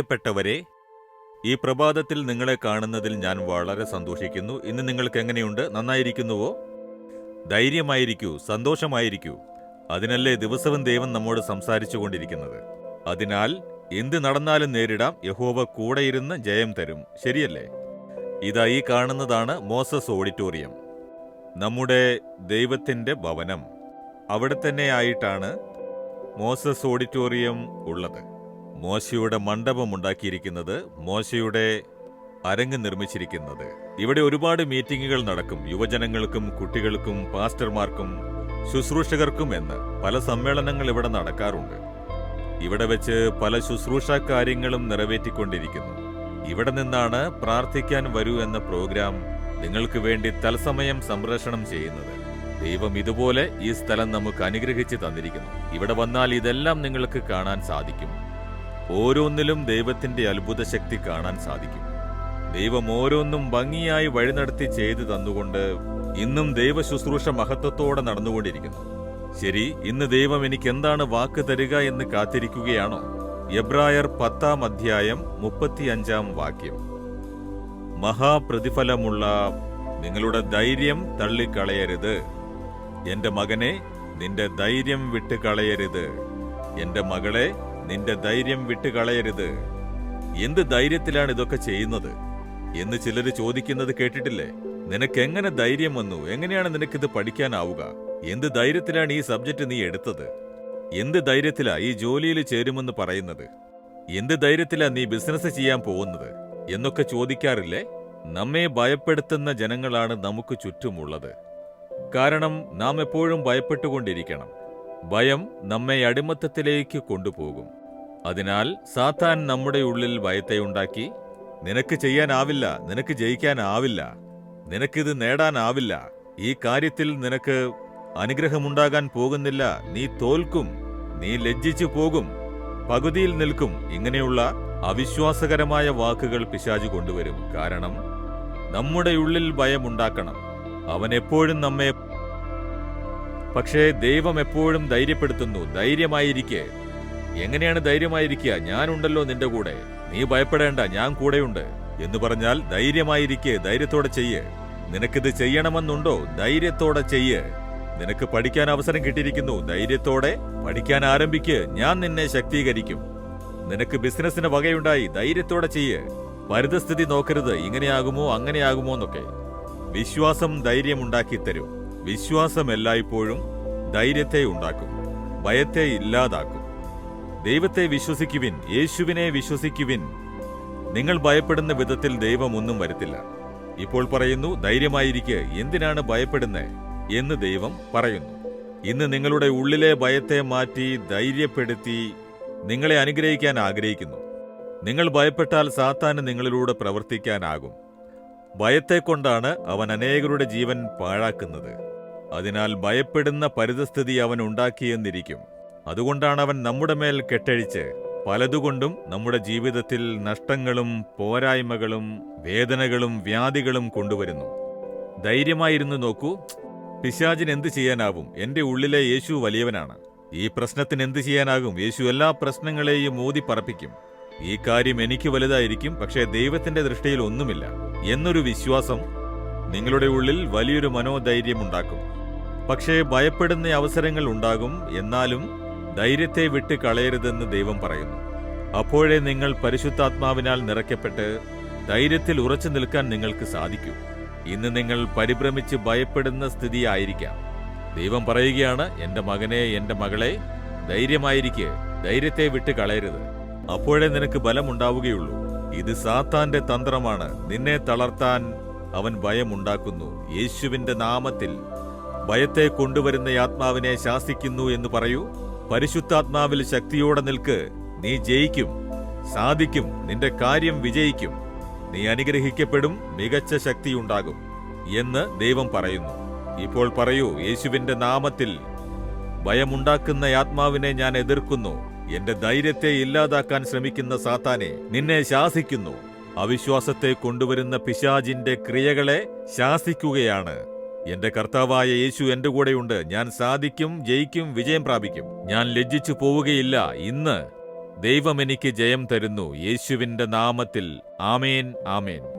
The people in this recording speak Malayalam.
പ്രിയപ്പെട്ടവരെ ഈ പ്രഭാതത്തിൽ നിങ്ങളെ കാണുന്നതിൽ ഞാൻ വളരെ സന്തോഷിക്കുന്നു. ഇന്ന് നിങ്ങൾക്ക് എങ്ങനെയുണ്ട്? നന്നായിരിക്കുന്നുവോ? ധൈര്യമായിരിക്കൂ സന്തോഷമായിരിക്കൂ. അതിനല്ലേ ദിവസവും ദൈവം നമ്മോട് സംസാരിച്ചു കൊണ്ടിരിക്കുന്നത്? അതിനാൽ എന്ത് നടന്നാലും നേരിടാം. യഹോവ കൂടെയിരുന്ന് ജയം തരും. ശരിയല്ലേ? ഇതാ ഈ കാണുന്നതാണ് മോസസ് ഓഡിറ്റോറിയം. നമ്മുടെ ദൈവത്തിന്റെ ഭവനം. അവിടെ തന്നെയായിട്ടാണ് മോസസ് ഓഡിറ്റോറിയം ഉള്ളത്. മോശയുടെ മണ്ഡപം ഉണ്ടാക്കിയിരിക്കുന്നത് മോശയുടെ അരങ്ങ് നിർമ്മിച്ചിരിക്കുന്നത്. ഇവിടെ ഒരുപാട് മീറ്റിംഗുകൾ നടക്കും. യുവജനങ്ങൾക്കും കുട്ടികൾക്കും പാസ്റ്റർമാർക്കും ശുശ്രൂഷകർക്കും എന്ന് പല സമ്മേളനങ്ങൾ ഇവിടെ നടക്കാറുണ്ട്. ഇവിടെ വെച്ച് പല ശുശ്രൂഷ കാര്യങ്ങളും നിറവേറ്റിക്കൊണ്ടിരിക്കുന്നു. ഇവിടെ നിന്നാണ് പ്രാർത്ഥിക്കാൻ വരൂ എന്ന പ്രോഗ്രാം നിങ്ങൾക്ക് വേണ്ടി തത്സമയം സംപ്രേഷണം ചെയ്യുന്നത്. ദൈവം ഇതുപോലെ ഈ സ്ഥലം നമുക്ക് അനുഗ്രഹിച്ച് തന്നിരിക്കുന്നു. ഇവിടെ വന്നാൽ ഇതെല്ലാം നിങ്ങൾക്ക് കാണാൻ സാധിക്കും. ഓരോന്നിലും ദൈവത്തിന്റെ അത്ഭുത ശക്തി കാണാൻ സാധിക്കും. ദൈവം ഓരോന്നും ഭംഗിയായി വഴിനടത്തി ചെയ്തു തന്നുകൊണ്ട് ഇന്നും ദൈവ ശുശ്രൂഷ മഹത്വത്തോടെ നടന്നുകൊണ്ടിരിക്കുന്നു. ശരി ഇന്ന് ദൈവം എനിക്ക് എന്താണ് വാക്ക് തരിക എന്ന് കാത്തിരിക്കുകയാണോ? എബ്രായർ പത്താം അധ്യായം മുപ്പത്തിയഞ്ചാം വാക്യം. മഹാപ്രതിഫലമുള്ള നിങ്ങളുടെ ധൈര്യം തള്ളിക്കളയരുത്. എന്റെ മകനെ നിന്റെ ധൈര്യം വിട്ടുകളയരുത്. എന്റെ മകളെ നിന്റെ ധൈര്യം വിട്ടുകളയരുത്. എന്ത് ധൈര്യത്തിലാണ് ഇതൊക്കെ ചെയ്യുന്നത്? എന്ന് ചിലർ ചോദിക്കുന്നത് കേട്ടിട്ടില്ലേ? നിനക്ക് എങ്ങനെ ധൈര്യം വന്നു? എങ്ങനെയാണ് നിനക്കിത് പഠിക്കാനാവുക? എന്ത് ധൈര്യത്തിലാണ് ഈ സബ്ജക്റ്റ് നീ എടുത്തത്? എന്ത് ധൈര്യത്തിലാ ഈ ജോലിയിൽ ചേരുമെന്ന് പറയുന്നത്? എന്ത് ധൈര്യത്തിലാ നീ ബിസിനസ് ചെയ്യാൻ പോകുന്നത്? എന്നൊക്കെ ചോദിക്കാറില്ലേ? നമ്മെ ഭയപ്പെടുത്തുന്ന ജനങ്ങളാണ് നമുക്ക് ചുറ്റുമുള്ളത്. കാരണം നാം എപ്പോഴും ഭയപ്പെട്ടുകൊണ്ടിരിക്കണം. ഭയം നമ്മെ അടിമത്തത്തിലേക്ക് കൊണ്ടുപോകും. അതിനാൽ സാത്താൻ നമ്മുടെ ഉള്ളിൽ ഭയത്തെ ഉണ്ടാക്കി നിനക്ക് ചെയ്യാനാവില്ല നിനക്ക് ജയിക്കാനാവില്ല നിനക്കിത് നേടാനാവില്ല ഈ കാര്യത്തിൽ നിനക്ക് അനുഗ്രഹമുണ്ടാകാൻ പോകുന്നില്ല നീ തോൽക്കും നീ ലജ്ജിച്ചു പോകും പകുതിയിൽ നിൽക്കും ഇങ്ങനെയുള്ള അവിശ്വാസകരമായ വാക്കുകൾ പിശാജ് കൊണ്ടുവരും. കാരണം നമ്മുടെ ഉള്ളിൽ ഭയമുണ്ടാക്കണം അവൻ എപ്പോഴും നമ്മെ പക്ഷേ ദൈവം എപ്പോഴും ധൈര്യപ്പെടുത്തുന്നു. ധൈര്യമായിരിക്കെ. എങ്ങനെയാണ് ധൈര്യമായിരിക്കുക? ഞാനുണ്ടല്ലോ നിന്റെ കൂടെ. നീ ഭയപ്പെടേണ്ട ഞാൻ കൂടെയുണ്ട്. എന്ന് പറഞ്ഞാൽ ധൈര്യമായിരിക്കെ ധൈര്യത്തോടെ ചെയ്യ്. നിനക്കിത് ചെയ്യണമെന്നുണ്ടോ? ധൈര്യത്തോടെ ചെയ്യ്. നിനക്ക് പഠിക്കാൻ അവസരം കിട്ടിയിരിക്കുന്നു. ധൈര്യത്തോടെ പഠിക്കാൻ ആരംഭിക്ക്. ഞാൻ നിന്നെ ശക്തീകരിക്കും. നിനക്ക് ബിസിനസ്സിന് വകയുണ്ടായി. ധൈര്യത്തോടെ ചെയ്യ്. പരിതസ്ഥിതി നോക്കരുത്. ഇങ്ങനെയാകുമോ അങ്ങനെയാകുമോ എന്നൊക്കെ. വിശ്വാസം ധൈര്യം ഉണ്ടാക്കി തരും. വിശ്വാസം എല്ലായ്പ്പോഴും ധൈര്യത്തെ ഉണ്ടാക്കും. ഭയത്തെ ഇല്ലാതാക്കും. ദൈവത്തെ വിശ്വസിക്കുവിൻ യേശുവിനെ വിശ്വസിക്കുവിൻ. നിങ്ങൾ ഭയപ്പെടുന്ന വിധത്തിൽ ദൈവം ഒന്നും വരുത്തില്ല. ഇപ്പോൾ പറയുന്നു ധൈര്യമായിരിക്കെ എന്തിനാണ് ഭയപ്പെടുന്നത് എന്ന് ദൈവം പറയുന്നു. ഇന്ന് നിങ്ങളുടെ ഉള്ളിലെ ഭയത്തെ മാറ്റി ധൈര്യപ്പെടുത്തി നിങ്ങളെ അനുഗ്രഹിക്കാൻ ആഗ്രഹിക്കുന്നു. നിങ്ങൾ ഭയപ്പെട്ടാൽ സാത്താന് നിങ്ങളിലൂടെ പ്രവർത്തിക്കാനാകും. ഭയത്തെക്കൊണ്ടാണ് അവൻ അനേകരുടെ ജീവൻ പാഴാക്കുന്നത്. അതിനാൽ ഭയപ്പെടുന്ന പരിതസ്ഥിതി അവൻ ഉണ്ടാക്കിയെന്നിരിക്കും. അതുകൊണ്ടാണ് അവൻ നമ്മുടെ മേൽ കെട്ടഴിച്ച് പലതുകൊണ്ടും നമ്മുടെ ജീവിതത്തിൽ നഷ്ടങ്ങളും പോരായ്മകളും വേദനകളും വ്യാധികളും കൊണ്ടുവരുന്നു. ധൈര്യമായിരുന്നു നോക്കൂ. പിശാചിന് എന്ത് ചെയ്യാനാവും? എന്റെ ഉള്ളിലെ യേശു വലിയവനാണ്. ഈ പ്രശ്നത്തിന് എന്ത് ചെയ്യാനാകും? യേശു എല്ലാ പ്രശ്നങ്ങളെയും മോദി പറപ്പിക്കും. ഈ കാര്യം എനിക്ക് വലുതായിരിക്കും പക്ഷേ ദൈവത്തിന്റെ ദൃഷ്ടിയിൽ ഒന്നുമില്ല. എന്നൊരു വിശ്വാസം നിങ്ങളുടെ ഉള്ളിൽ വലിയൊരു മനോധൈര്യം ഉണ്ടാക്കും. പക്ഷേ ഭയപ്പെടുന്ന അവസരങ്ങൾ ഉണ്ടാകും. എന്നാലും ധൈര്യത്തെ വിട്ട് കളയരുതെന്ന് ദൈവം പറയുന്നു. അപ്പോഴേ നിങ്ങൾ പരിശുദ്ധാത്മാവിനാൽ നിറയ്ക്കപ്പെട്ട് ധൈര്യത്തിൽ ഉറച്ചു നിൽക്കാൻ നിങ്ങൾക്ക് സാധിക്കൂ. ഇന്ന് നിങ്ങൾ പരിഭ്രമിച്ച് ഭയപ്പെടുന്ന സ്ഥിതിയായിരിക്കാം. ദൈവം പറയുകയാണ് എന്റെ മകനെ എന്റെ മകളെ ധൈര്യമായിരിക്കെ ധൈര്യത്തെ വിട്ട് കളയരുത്. അപ്പോഴേ നിനക്ക് ബലമുണ്ടാവുകയുള്ളൂ. ഇത് സാത്താന്റെ തന്ത്രമാണ്. നിന്നെ തളർത്താൻ അവൻ ഭയമുണ്ടാക്കുന്നു. യേശുവിന്റെ നാമത്തിൽ ഭയത്തെ കൊണ്ടുവരുന്ന ആത്മാവിനെ ശാസിക്കുന്നു എന്ന് പറയൂ. പരിശുദ്ധാത്മാവിൽ ശക്തിയോടെ നിൽക്ക്. നീ ജയിക്കും. സാധിക്കും. നിന്റെ കാര്യം വിജയിക്കും. നീ അനുഗ്രഹിക്കപ്പെടും. മികച്ച ശക്തിയുണ്ടാകും എന്ന് ദൈവം പറയുന്നു. ഇപ്പോൾ പറയൂ യേശുവിന്റെ നാമത്തിൽ ഭയമുണ്ടാക്കുന്ന ആത്മാവിനെ ഞാൻ എതിർക്കുന്നു. എന്റെ ധൈര്യത്തെ ഇല്ലാതാക്കാൻ ശ്രമിക്കുന്ന സാത്താനെ നിന്നെ ശാസിക്കുന്നു. അവിശ്വാസത്തെ കൊണ്ടുവരുന്ന പിശാജിന്റെ ക്രിയകളെ ശാസിക്കുകയാണ്. എന്റെ കർത്താവായ യേശു എന്റെ കൂടെയുണ്ട്. ഞാൻ സാധിക്കും ജയിക്കും വിജയം പ്രാപിക്കും. ഞാൻ ലജ്ജിച്ചു പോവുകയില്ല. ഇന്ന് ദൈവം എനിക്ക് ജയം തരുന്നു. യേശുവിന്റെ നാമത്തിൽ. ആമേൻ ആമേൻ.